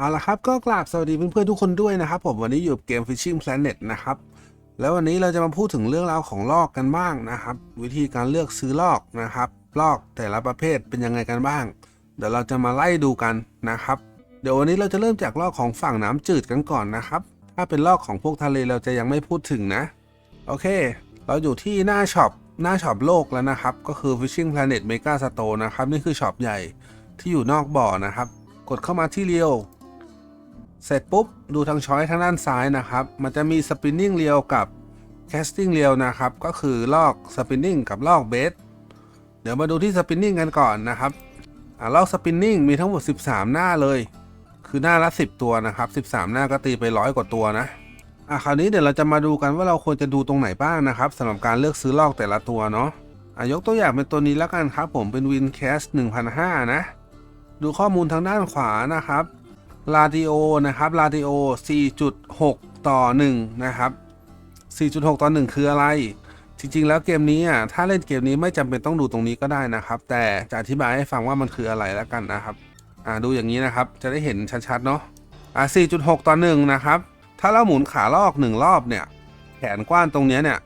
เอาละครับก็กราบสวัสดีเพื่อนๆทุกคนด้วยนะครับผมวันนี้อยู่เกม Fishing Planet นะครับแล้ววันนี้เราจะมาพูดถึงเรื่องราวของลอกกันบ้างนะครับ วิธีการเลือกซื้อลอกนะครับลอกแต่ละประเภทเป็นยังไงกันบ้าง เดี๋ยวเราจะมาไล่ดูกันนะครับ เดี๋ยววันนี้เราจะเริ่มจากลอกของฝั่งน้ำจืดกันก่อนนะครับ ถ้าเป็นลอกของพวกทะเลเราจะยังไม่พูดถึงนะ โอเค เราอยู่ที่หน้าช็อปหน้าช็อปโลกแล้วนะครับ ก็คือ Fishing Planet Mega Store นะครับนี่คือช็อปใหญ่ที่อยู่นอกบ่อนะครับ กดเข้ามาที่เรียว เสร็จปุ๊บ ดูทางช้อยทางด้านซ้ายนะครับ มันจะมีสปินนิ่งเรียวกับแคสติ้งเรียวนะครับ ก็คือลอกสปินนิ่งกับลอกเบสเดี๋ยวมาดูที่สปินนิ่งกันก่อนนะครับอ่าลอกสปินนิ่งมีทั้งหมด 13 หน้าเลย คือหน้าละ 10 ตัวนะครับ 13 หน้าก็ตีไปร้อยกว่าตัวนะอะคราวนี้เดี๋ยวเราจะมาดูกันว่าเราควรจะดูตรงไหนบ้างนะครับสำหรับการเลือกซื้อลอกแต่ละตัวเนาะอะยกตัวอย่างเป็นตัวนี้แล้วกันครับผมเป็นวินแคส1,500นะ ดูข้อมูลทางด้านขวานะครับ ลาดิโอนะครับลาดิโอ 4.6 ต่อ 1 นะครับ 4.6 ต่อ 1 คืออะไร จริง ๆ แล้วเกมนี้อะถ้าเล่นเกมนี้ไม่จำเป็นต้องดูตรงนี้ก็ได้นะครับ แต่จะอธิบายให้ฟังว่ามันคืออะไรแล้วกันนะครับ อ่าดูอย่างนี้นะครับ จะได้เห็นชัดๆ เนาะอ่า4.6 ต่อ 1 นะครับ ถ้าเราหมุนขาลอก 1 รอบเนี่ย แขนกว้านตรงนี้เนี่ย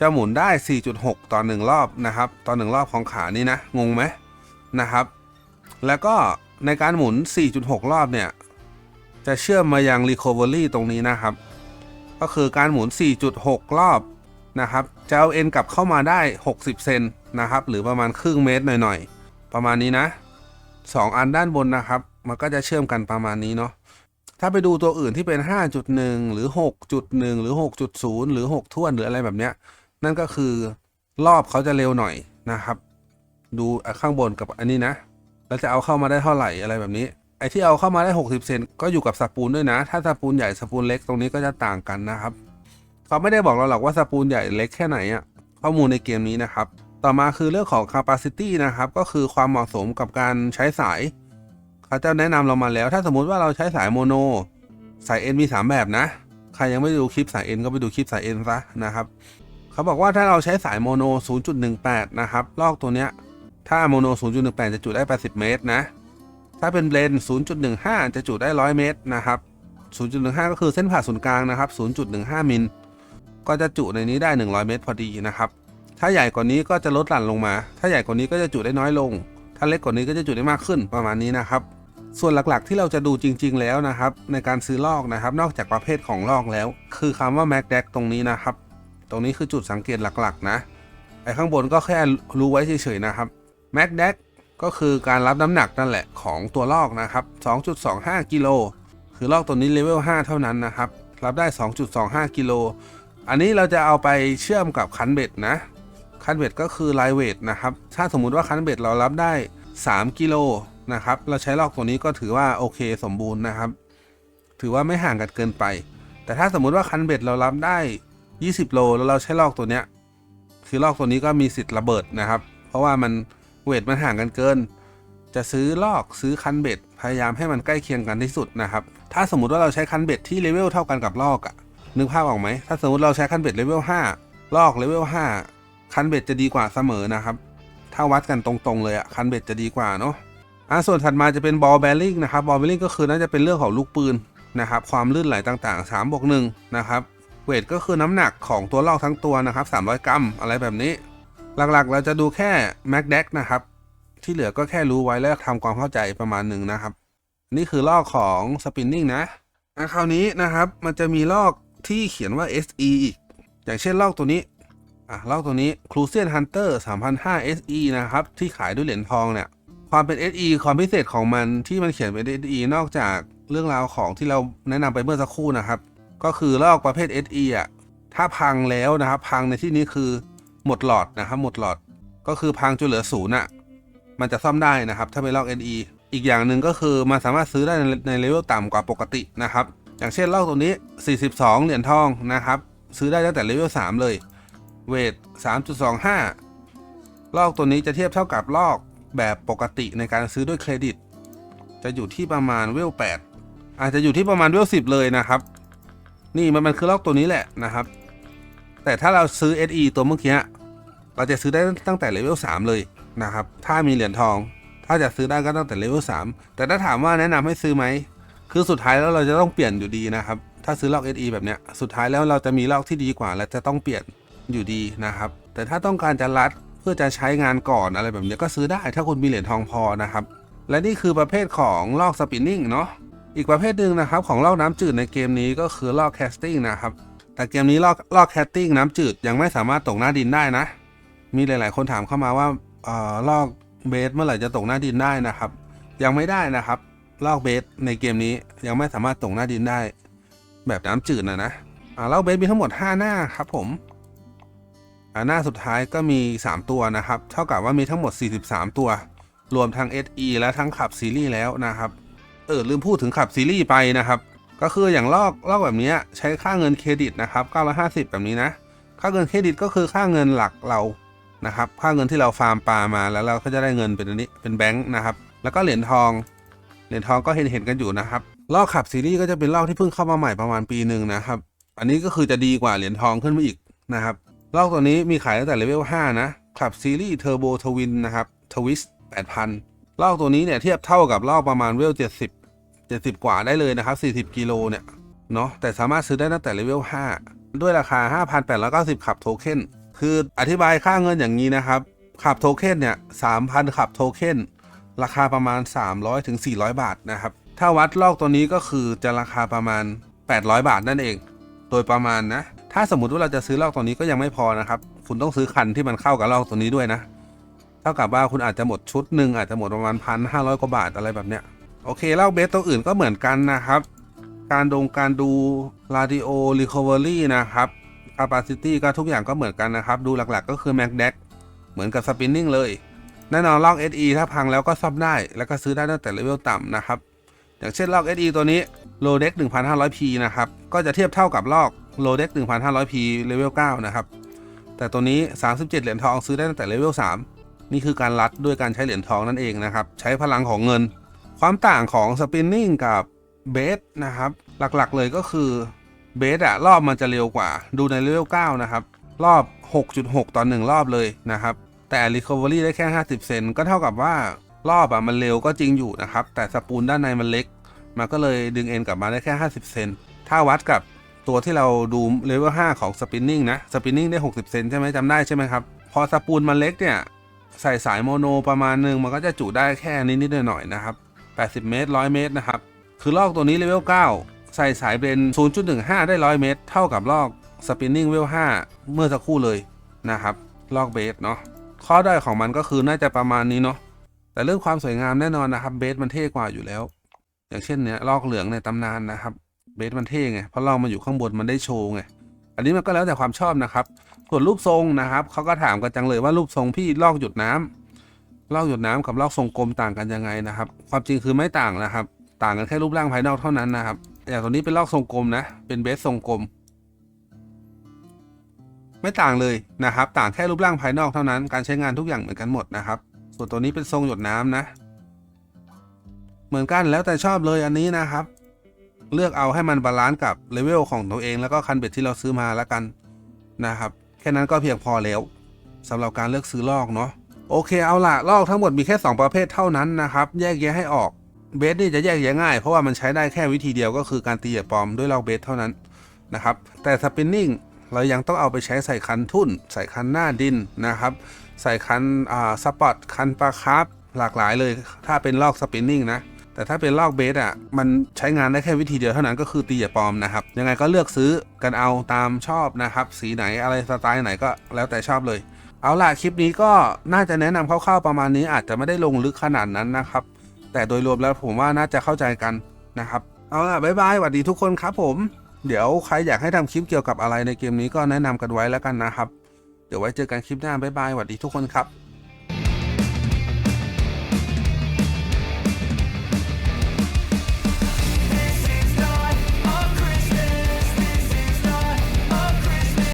จะหมุนได้ 4.6 ต่อ 1 รอบนะครับ ต่อ 1 รอบของขานี่นะ งงไหมนะครับ แล้วก็ ในการหมุน 4.6 รอบเนี่ย จะเชื่อมมายัง Recovery ตรงนี้นะครับ ก็คือการหมุน 4.6 รอบนะครับจะเอาเอ็นกลับเข้ามาได้ 60 เซนนะครับ หรือประมาณครึ่งเมตรหน่อยๆ ประมาณนี้นะ 2 อันด้านบนนะครับ มันก็จะเชื่อมกันประมาณนี้เนาะถ้าไปดูตัวอื่นที่เป็น 5.1 หรือ 6.1 หรือ 6.0 หรือ 6 ท่วนหรืออะไรแบบเนี้ย นั่นก็คือรอบเขาจะเร็วหน่อยนะครับ ดูข้างบนกับอันนี้นะ แล้วจะเอาเข้ามาได้เท่าไหร่อะไรแบบนี้ ไอ้ที่เอาเข้ามาได้ 60 เซนก็อยู่กับสปูนด้วยนะ ถ้าสปูนใหญ่สปูนเล็กตรงนี้ก็จะต่างกันนะครับเขาไม่ได้บอกเราหรอกว่าสปูนใหญ่เล็กแค่ไหนอะข้อมูลในเกมนี้นะครับ ต่อมาคือเรื่องของ capacity นะครับ ก็คือความเหมาะสมกับการใช้สาย เขาจะแนะนำเรามาแล้ว ถ้าสมมุติว่าเราใช้สายโมโน สาย N มี 3 แบบนะ ใครยังไม่ดูคลิปสาย N ก็ไปดูคลิปสาย N ซะนะครับ เขาบอกว่าถ้าเราใช้สายโมโน 0.18 นะครับ ลอกตัวเนี้ย ถ้าโมโน 0.18 จะจุได้ 80 เมตรนะ ถ้าเป็นเบลน 0.15 จะจุได้ 100 เมตรนะครับ 0.15 ก็คือเส้นผ่าศูนย์กลางนะครับ 0.15 มิล ก็จะจุในนี้ได้ 100 เมตรพอดีนะครับ ถ้าใหญ่กว่านี้ก็จะลดหลั่นลงมา ถ้าใหญ่กว่านี้ก็จะจุได้น้อยลง ถ้าเล็กกว่านี้ก็จะจุได้มากขึ้นประมาณนี้นะครับ ส่วนหลักๆที่เราจะดูจริง ๆ แล้วนะครับ ในการซื้อลอกนะครับ นอกจากประเภทของลอกแล้ว คือคำว่า Mac d e c ตรงนี้นะครับ ตรงนี้คือจุดสังเกตหลักๆ นะ ไอ้ข้างบนก็แค่รู้ไว้เฉยๆนะครับ Mac d e c ก็คือการรับน้ำหนักนั่นแหละของตัวลอกนะครับ 2.25 กิโล คือลอกตัวนี้เลเวล 5 เท่านั้นนะครับ รับได้ 2.25 กิโล อันนี้เราจะเอาไปเชื่อมกับคันเบ็ดนะ คันเบ็ดก็คือไลเวทนะครับ ถ้าสมมุติว่าคันเบ็ดเรารับได้ 3 กิโลนะครับ เราใช้ลอกตัวนี้ก็ถือว่าโอเคสมบูรณ์นะครับ ถือว่าไม่ห่างกันเกินไป แต่ถ้าสมมุติว่าคันเบ็ดเรารับได้ 20 โล แล้วเราใช้ลอกตัวเนี้ย คือลอกตัวนี้ก็มีสิทธิ์ระเบิดนะครับ เพราะว่ามัน เวทมันห่างกันเกิน จะซื้อลอกซื้อคันเบ็ดพยายามให้มันใกล้เคียงกันที่สุดนะครับ ถ้าสมมติว่าเราใช้คันเบ็ดที่เลเวลเท่ากันกับลอกอะนึกภาพออกไหม ถ้าสมมติเราใช้คันเบ็ดเลเวล5ลอกเลเวล5คันเบ็ดจะดีกว่าเสมอนะครับ ถ้าวัดกันตรงๆเลยอะคันเบ็ดจะดีกว่าเนาะอะส่วนถัดมาจะเป็นบอลแบริ่งนะครับบอลแบริ่งก็คือน่าจะเป็นเรื่องของลูกปืนนะครับความลื่นไหลต่างๆ3บวก1นะครับเวทก็คือน้ำหนักของตัวลอกทั้งตัวนะครับ300 กรัมอะไรแบบนี้ หลักๆ เราจะดูแค่ Mac d e c นะครับ ที่เหลือก็แค่รู้ไว้แล้วทำความเข้าใจประมาณหนึ่งนะครับ นี่คือลอกของ Spinning นะอะคราวนี้นะครับมันจะมีลอกที่เขียนว่า SE อีก อย่างเช่นลอกตัวนี้อะลอกตัวนี้ Crucian Hunter 3005 SE นะครับ ที่ขายด้วยเหรียญทองเนี่ย ความเป็น SE ความพิเศษของมันที่มันเขียนเป็น SE นอกจากเรื่องราวของที่เราแนะนำไปเมื่อสักครู่นะครับ ก็คือลอกประเภท SE อะถ้าพังแล้วนะครับ พังในที่นี้คือ หมดหลอดนะครับ หมดหลอดก็คือพังจนเหลือศูนย์อะ มันจะซ่อมได้นะครับ ถ้าเป็นลอก SE อีกอย่างหนึ่งก็คือมันสามารถซื้อได้ในในเลเวลต่ำกว่าปกตินะครับ อย่างเช่นลอกตัวนี้ 42 เหรียญทองนะครับ ซื้อได้ตั้งแต่เลเวล3เลย เวท 3.25 ลอกตัวนี้จะเทียบเท่ากับลอกแบบปกติในการซื้อด้วยเครดิต จะอยู่ที่ประมาณเวล8อาจจะอยู่ที่ประมาณเวล10 เลยนะครับ นี่มันมันคือลอกตัวนี้แหละนะครับ แต่ถ้าเราซื้อ SE ตัวเมื่อกี้เราจะซื้อได้ตั้งแต่เลเวล3เลยนะครับ ถ้ามีเหรียญทอง ถ้าจะซื้อได้ก็ตั้งแต่เลเวล3แต่ถ้าถามว่าแนะนำให้ซื้อไหม คือสุดท้ายแล้วเราจะต้องเปลี่ยนอยู่ดีนะครับ ถ้าซื้อลอก SE แบบเนี้ย สุดท้ายแล้วเราจะมีลอกที่ดีกว่า และจะต้องเปลี่ยนอยู่ดีนะครับ แต่ถ้าต้องการจะรัดเพื่อจะใช้งานก่อนอะไรแบบนี้ก็ซื้อได้ ถ้าคุณมีเหรียญทองพอนะครับ และนี่คือประเภทของลอกสปินนิ่งเนาะ อีกประเภทหนึ่งนะครับของลอกน้ำจืดในเกมนี้ก็คือลอกแคสติ้งนะครับ แต่เกมนี้ลอกลอกแคสติ้งน้ำจืดยังไม่สามารถตกหน้าดินได้นะ มีหลาย ๆ คนถามเข้ามาว่าเอ่อลอกเบสเมื่อไหร่จะตกหน้าดินได้นะครับ ยังไม่ได้นะครับ ลอกเบสในเกมนี้ยังไม่สามารถตกหน้าดินได้ แบบน้ำจืดนะนะอ่าลอกเบสมีทั้งหมด 5 หน้าครับผมอ่าหน้าสุดท้ายก็มี 3 ตัวนะครับ เท่ากับว่ามีทั้งหมด 43 ตัว รวมทั้ง SE และทั้งขับซีรีส์แล้วนะครับเออลืมพูดถึงขับซีรีส์ไปนะครับ ก็คืออย่างลอกลอกแบบนี้ใช้ค่าเงินเครดิตนะครับ950 แบบนี้นะ ค่าเงินเครดิตก็คือค่าเงินหลักเรานะครับ ค่าเงินที่เราฟาร์มปลามาแล้วเราก็จะได้เงินเป็นอันนี้เป็นแบงค์นะครับ แล้วก็เหรียญทอง เหรียญทองก็เห็นเห็นกันอยู่นะครับ ลอกขับซีรีส์ก็จะเป็นลอกที่เพิ่งเข้ามาใหม่ประมาณปีหนึ่งนะครับ อันนี้ก็คือจะดีกว่าเหรียญทองขึ้นมาอีกนะครับ ลอกตัวนี้มีขายตั้งแต่เลเวล5นะ ขับซีรีส์เทอร์โบทวินนะครับ ทวิสต์8,000ลอกตัวนี้เนี่ยเทียบเท่ากับลอกประมาณเวล70 70 กว่าได้เลยนะครับ 40 กิโลเนี่ย เนาะแต่สามารถซื้อได้ตั้งแต่เลเวล 5 ด้วยราคา 5,890 ขับโทเค็นคืออธิบายค่าเงินอย่างนี้นะครับ ขับโทเค็นเนี่ย 3,000 ขับโทเค็นราคาประมาณ300ถึง400 บาทนะครับ ถ้าวัดลอกตัวนี้ก็คือจะราคาประมาณ 800 บาทนั่นเอง โดยประมาณนะ ถ้าสมมติว่าเราจะซื้อลอกตัวนี้ก็ยังไม่พอนะครับ คุณต้องซื้อคันที่มันเข้ากับลอกตัวนี้ด้วยนะ เท่ากับว่าคุณอาจจะหมดชุดหนึ่งอาจจะหมดประมาณพันห้าร้อยกว่าบาทอะไรแบบเนี้ย โอเคเลอกเบสตัวอื่นก็เหมือนกันนะครับ การดงการดู radio recovery นะครับ capacity ก็ทุกอย่างก็เหมือนกันนะครับ ดูหลักๆก็คือ mac d e c เหมือนกับ spinning เลย แน่นอนลอก SE ถ้าพังแล้วก็ซ่อมได้ แล้วก็ซื้อได้ตั้งแต่เลเวลต่ำนะครับ อย่างเช่นลอก SE ตัวนี้ low deck 1500p นะครับ ก็จะเทียบเท่ากับลอก low deck 1500p เลเวล9นะครับ แต่ตัวนี้ 37 เหรียญทองซื้อได้ตั้งแต่เลเวล3นี่คือการรัดด้วยการใช้เหรียญทองนั่นเองนะครับ ใช้พลังของเงิน ความต่างของ spinning กับเบสนะครับ หลักๆเลยก็คือเบสอะรอบมันจะเร็วกว่า ดูในเลเวล9นะครับ รอบ 6.6 ต่อ 1 รอบเลยนะครับ แต่ Recovery ได้แค่ 50 เซนก็เท่ากับว่ารอบอะมันเร็วก็จริงอยู่นะครับ แต่สปูลด้านในมันเล็ก มันก็เลยดึงเอ็นกลับมาได้แค่ 50 เซนถ้าวัดกับตัวที่เราดูเลเวล5ของ Spinning นะ Spinning ได้ 60 เซนใช่ไหมจำได้ใช่ไหมครับ พอสปูลมันเล็กเนี่ยใส่สายโมโนประมาณหนึ่งมันก็จะจุได้แค่นิดๆหน่อยๆนะครับ 80 เมตร 100 เมตรนะครับ คือลอกตัวนี้เลเวล 9 ใส่สายเบน 0.15 ได้ 100 เมตร เท่ากับลอกสปินนิ่งเวล 5 เมื่อสักครู่เลยนะครับ ลอกเบสเนาะ ข้อด้อยของมันก็คือน่าจะประมาณนี้เนาะ แต่เรื่องความสวยงามแน่นอนนะครับ เบสมันเท่กว่าอยู่แล้ว อย่างเช่นเนี้ยลอกเหลืองในตำนานนะครับ เบสมันเท่ไง เพราะลอกมันอยู่ข้างบนมันได้โชว์ไง อันนี้มันก็แล้วแต่ความชอบนะครับ ส่วนรูปทรงนะครับเขาก็ถามกันจังเลยว่ารูปทรงพี่ลอกหยดน้ำลอกหยดน้ำกับลอกทรงกลมต่างกันยังไงนะครับ ความจริงคือไม่ต่างนะครับ ต่างกันแค่รูปร่างภายนอกเท่านั้นนะครับอย่างตัวนี้เป็นลอกทรงกลมนะ เป็นเบสทรงกลม ไม่ต่างเลยนะครับ ต่างแค่รูปร่างภายนอกเท่านั้น การใช้งานทุกอย่างเหมือนกันหมดนะครับ ส่วนตัวนี้เป็นทรงหยดน้ำนะ เหมือนกันแล้วแต่ชอบเลยอันนี้นะครับ เลือกเอาให้มันบาลานซ์กับเลเวลของตัวเองแล้วก็คันเบ็ดที่เราซื้อมาแล้วกันนะครับ แค่นั้นก็เพียงพอแล้วสำหรับการเลือกซื้อลอกเนาะ โอเคเอาละลอกทั้งหมดมีแค่ 2 ประเภทเท่านั้นนะครับ แยกแยะให้ออกเบสนี่จะแยกแยะง่าย เพราะว่ามันใช้ได้แค่วิธีเดียวก็คือการตีเหยียบปลอมด้วยลอกเบสเท่านั้นนะครับ แต่สปินนิ่งเรายังต้องเอาไปใช้ใส่คันทุ่น ใส่คันหน้าดินนะครับ ใส่คันอ่าสปอตคันปลาคาร์ฟหลากหลายเลย ถ้าเป็นลอกสปินนิ่งนะแต่ถ้าเป็นลอกเบสอะมันใช้งานได้แค่วิธีเดียวเท่านั้นก็คือตีเหยียบปลอมนะครับยังไงก็เลือกซื้อกันเอาตามชอบนะครับ สีไหนอะไรสไตล์ไหนก็แล้วแต่ชอบเลย เอาล่ะคลิปนี้ก็น่าจะแนะนำคร่าวๆประมาณนี้อาจจะไม่ได้ลงลึกขนาดนั้นนะครับ แต่โดยรวมแล้วผมว่าน่าจะเข้าใจกันนะครับ เอาล่ะบ๊ายบายสวัสดีทุกคนครับผม เดี๋ยวใครอยากให้ทำคลิปเกี่ยวกับอะไรในเกมนี้ก็แนะนำกันไว้แล้วกันนะครับ เดี๋ยวไว้เจอกันคลิปหน้าบ๊ายบายสวัสดีทุกคนครับ